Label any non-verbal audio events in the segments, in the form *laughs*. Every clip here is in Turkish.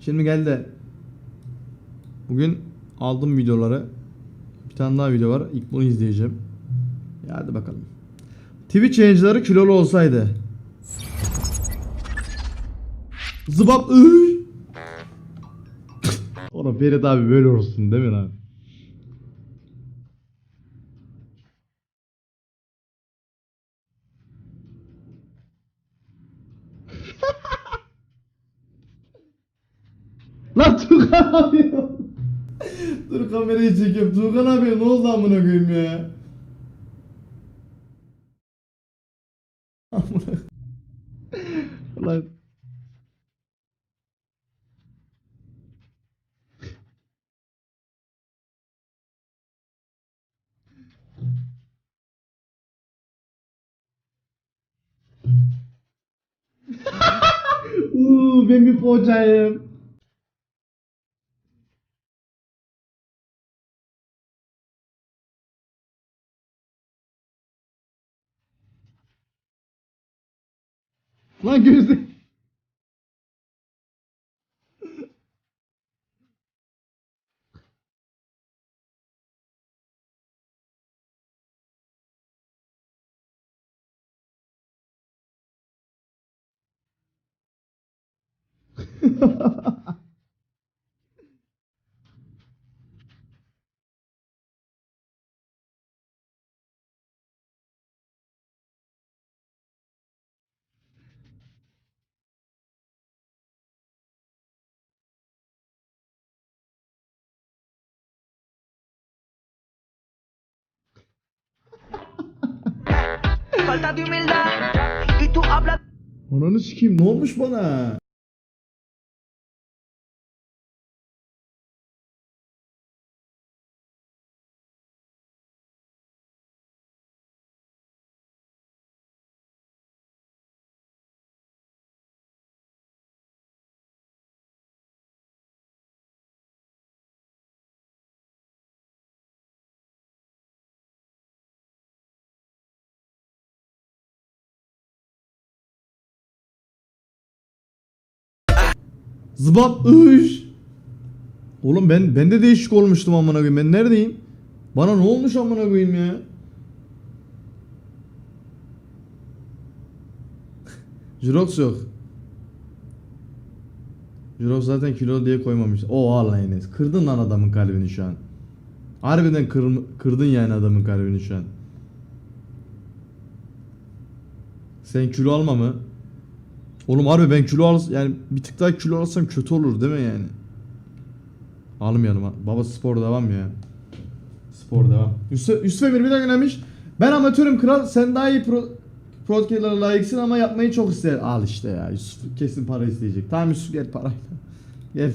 Şimdi gel de bugün aldım videoları. Bir tane daha video var. İlk bunu izleyeceğim. Hadi bakalım. Twitch yayıncıları kilolu olsaydı. Zıbap. *laughs* Oğlum Ferit abi böyle olsun değil mi lan? Lan Tuğkan abi. Dur kamerayı çekiyorum. Tuğkan abi ne oldu amına koyayım ya? Amına. Lan. *laughs* Uuu ben bir poğaçayım. Lan gözü. *laughs* falta de humildad y tú hablas Ananı sikeyim ne olmuş bana? Zıbap ış. Oğlum ben ben de değişik olmuştum amına koyayım. Ben neredeyim? Bana ne olmuş amına koyayım ya? *laughs* Jirox yok. Jirox zaten kilo diye koymamış. O lan Enes. Kırdın lan adamın kalbini şu an. Harbiden kır, kırdın yani adamın kalbini şu an. Sen kilo alma mı? Oğlum harbi ben kilo al yani bir tık daha kilo alsam kötü olur değil mi yani? Almayalım ha. Baba spor devam ya. Spor devam. Yusuf, Yusuf Emir bir de göndermiş. Ben amatörüm kral sen daha iyi pro Prodkelere layıksın ama yapmayı çok ister. Al işte ya Yusuf kesin para isteyecek. Tamam Yusuf gel parayla. *laughs* Gel.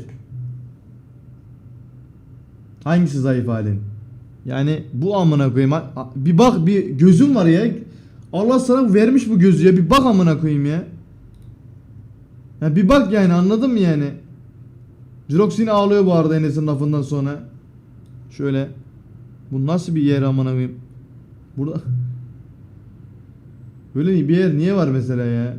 Hangisi zayıf halin? Yani bu amına koyayım. Bir bak bir gözün var ya. Allah sana vermiş bu gözü ya. Bir bak amına koyayım ya. Ya bir bak yani anladın mı yani? Jirox yine ağlıyor bu arada Enes'in lafından sonra. Şöyle. Bu nasıl bir yer amına koyayım? Burada *laughs* Böyle bir yer niye var mesela ya?